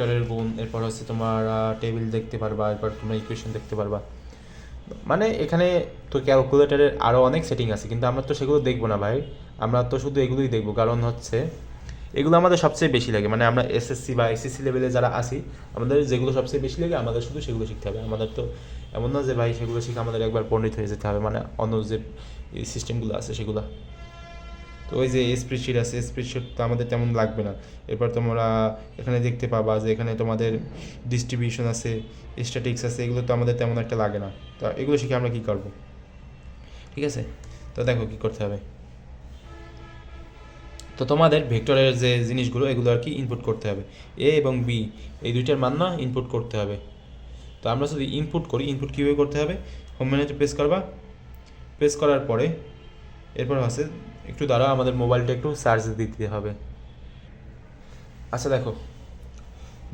ভেক্টরের গুণ, এরপর হচ্ছে তোমার টেবিল দেখতে পারবা, এরপর তোমরা ইকুয়েশন দেখতে পারবা। মানে এখানে তো ক্যালকুলেটারের আরও অনেক সেটিং আছে, কিন্তু আমরা তো সেগুলো দেখব না ভাই। আমরা তো শুধু এগুলোই দেখব, কারণ হচ্ছে এগুলো আমাদের সবচেয়ে বেশি লাগে। মানে আমরা এসএসসি বা এসএসসি লেভেলে যারা আসি আমাদের যেগুলো সবচেয়ে বেশি লাগে, আমাদের শুধু সেগুলো শিখতে হবে। আমাদের তো এমন না যে ভাই সেগুলো শিখে আমাদের একবার পণ্ডিত হয়ে যেতে হবে। মানে অন্য যে সিস্টেমগুলো আছে সেগুলো। তো ওই যে স্প্রেডশিট আছে স্প্রেডশিট তো আমাদের তেমন লাগবে না। এরপর তোমরা এখানে দেখতে পাবা যে এখানে তোমাদের ডিস্ট্রিবিউশন আছে স্ট্যাটিক্স আছে, এগুলো তো আমাদের তেমন একটা লাগে না। তো এগুলো শিখে আমরা কী করব? ঠিক আছে? তো দেখো কী করতে হবে। তো তোমাদের ভেক্টরের যে জিনিসগুলো, এগুলো আর কি ইনপুট করতে হবে। এ এবং বি এই দুইটার মান না ইনপুট করতে হবে। তো আমরা যদি ইনপুট করি ইনপুট কীভাবে করতে হবে? হোম মেনুতে প্রেস করবা। প্রেস করার পরে, এরপর আছে একটু দাঁড়াও, আমাদের মোবাইলটা একটু চার্জ দিতে হবে। আচ্ছা দেখো।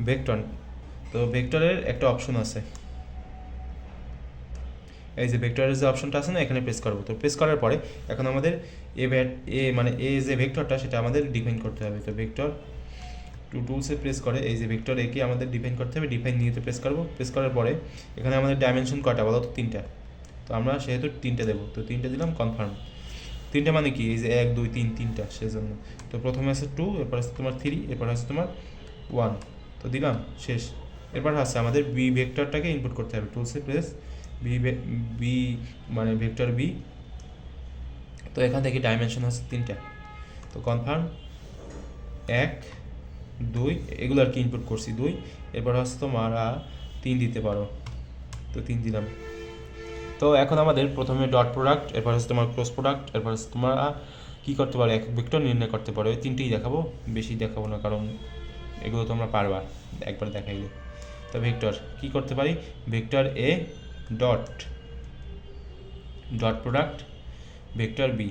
ভেক্টর তো ভেক্টরের একটা অপশন আছে। এই যে ভেক্টরের যে অপশনটা আছে না, এখানে প্রেস করব। তো প্রেস করার পরে এখন আমাদের এ ভ্যাট এ মানে এ যে ভেক্টরটা সেটা আমাদের ডিফাইন করতে হবে। তো ভেক্টর টু টুলসে প্রেস করে, এই যে ভেক্টর একে আমাদের ডিফাইন করতে হবে ডিফাইন নিয়েতে প্রেস করব। প্রেস করার পরে এখানে আমাদের ডাইমেনশন কটা বলো তো? তিনটা। তো আমরা সেহেতু তিনটে দেবো। তো তিনটে দিলাম কনফার্ম তিনটে মানে কি? এই যে এক, দুই, তিন, তিনটা, সেজন্য। তো প্রথমে আছে টু এরপর আছে তোমার থ্রি এরপর আছে তোমার ওয়ান তো দিলাম, শেষ। এরপর আছে আমাদের বি ভেক্টরটাকে ইনপুট করতে হবে। টুলসে প্রেস বি বি মানে ভেক্টর বি তো এখান থেকে ডাইমেনশন হচ্ছে তিনটা। তো কনফার্ম এক, দুই, এগুলো আর কি ইনপুট করছি, দুই। এরপর হচ্ছে তোমার তিন দিতে পারো। তো তিন দিলাম। তো এখন আমাদের প্রথমে ডট প্রোডাক্ট এরপর হচ্ছে তোমার ক্রস প্রোডাক্ট এরপর হচ্ছে তোমরা কী করতে পারো, এক ভেক্টর নির্ণয় করতে পারো, এই তিনটেই দেখাবো, বেশি দেখাবো না, কারণ এগুলো তোমরা পারবা, একবার দেখাইলে। তো ভেক্টর কী করতে পারি? Vector A dot dot product vector B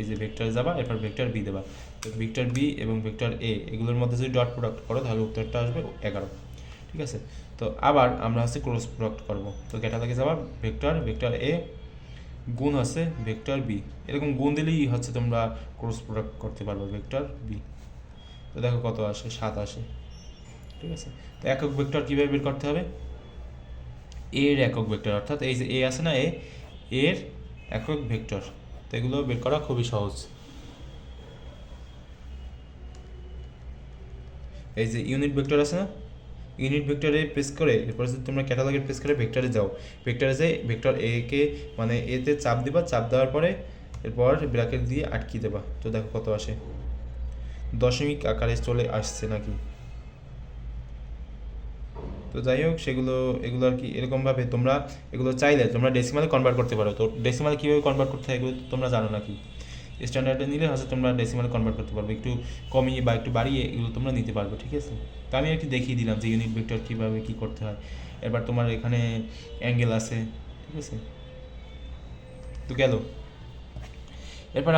এই যে ভেক্টর যাবা, এরপর ভেক্টর বি দেবা। তো ভেক্টর বি এবং ভেক্টর এ এগুলোর মধ্যে যদি ডট প্রোডাক্ট করো, তাহলে উত্তরটা আসবে এগারো। ঠিক আছে? তো আবার আমরা হচ্ছে ক্রস প্রোডাক্ট করব। তো ক্যাটালগে যাবা? ভেক্টর ভেক্টর এ গুণ আছে ভেক্টর বি এরকম গুণ দিলেই হচ্ছে তোমরা ক্রস প্রোডাক্ট করতে পারবে ভেক্টর বি তো দেখো কত আসে? সাত আসে। ঠিক আছে? তো একক ভেক্টর কীভাবে বের করতে হবে? এর একক ভেক্টর অর্থাৎ এই যে এ আছে না এ এর একক ভেক্টর তো এগুলো বের করা খুবই সহজ। এই যে ইউনিট ভেক্টর আছে না? ইউনিট ভেক্টরে প্রেস করে, এরপরে যদি তোমরা ক্যাটালগে প্রেস করে ভেক্টরে যাও ভেক্টরে যে ভেক্টর এ কে মানে এতে চাপ দিবা, চাপ দেওয়ার পরে এরপর ব্র্যাকেট দিয়ে আটকে দেবা। তো দেখো কত আসে। দশমিক আকারে চলে আসছে নাকি? তো যাই হোক, সেগুলো, এগুলো আর কি এরকমভাবে তোমরা এগুলো চাইলে তোমরা ডেসিমালে কনভার্ট করতে পারো। তো ডেসিমালে কীভাবে কনভার্ট করতে হয় এগুলো তোমরা জানো নাকি? স্ট্যান্ডার্ডে নিলে হচ্ছে তোমরা ডেসিমালে কনভার্ট করতে পারবে। একটু কমিয়ে বা একটু বাড়িয়ে এগুলো তোমরা নিতে পারবে, ঠিক আছে? তো আমি একটু দেখিয়ে দিলাম যে ইউনিট ভেক্টর কীভাবে কী করতে হয়। এবার তোমার এখানে অ্যাঙ্গেল আছে, ঠিক আছে? তো গেল। এরপর